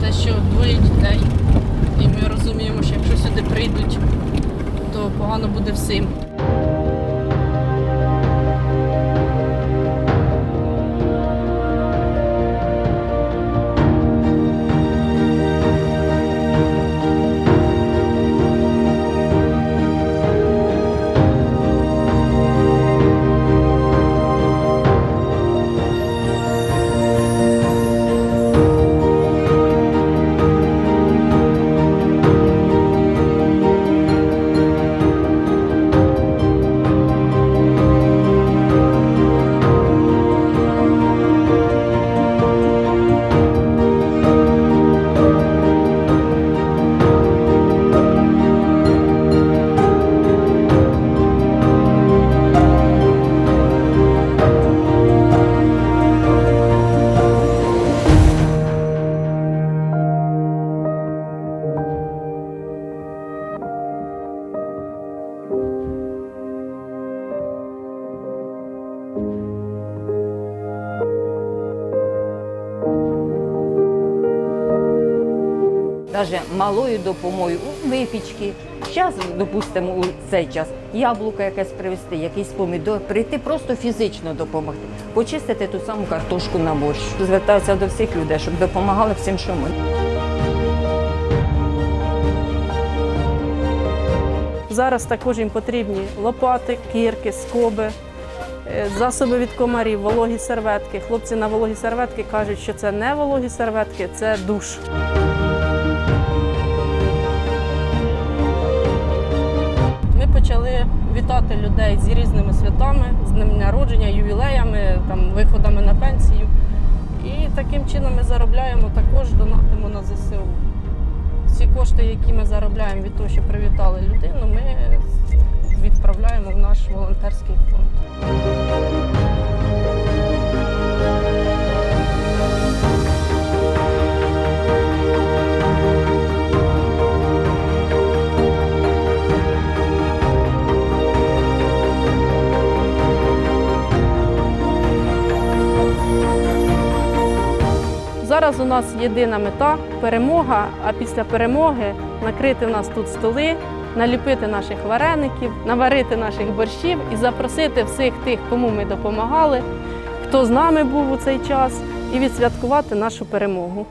те, що двоє дітей. І ми розуміємо, що якщо сюди прийдуть, то погано буде всім. Навіть малою допомогою у випічки. Зараз, допустимо, у цей час яблуко якесь привезти, якийсь помідор, прийти просто фізично допомогти, почистити ту саму картошку на борщ. Звертаюся до всіх людей, щоб допомагали всім, що ми. Зараз також їм потрібні лопати, кірки, скоби, е, засоби від комарів, вологі серветки. Хлопці на вологі серветки кажуть, що це не вологі серветки, це душ. Почали вітати людей з різними святами, з днем народження, ювілеями, там, виходами на пенсію. І таким чином ми заробляємо також, донатимо на ЗСУ. Всі кошти, які ми заробляємо від того, що привітали людину, ми відправляємо в наш волонтерський фонд. Зараз у нас єдина мета перемога. А після перемоги накрити в нас тут столи, наліпити наших вареників, наварити наших борщів і запросити всіх тих, кому ми допомагали, хто з нами був у цей час, і відсвяткувати нашу перемогу.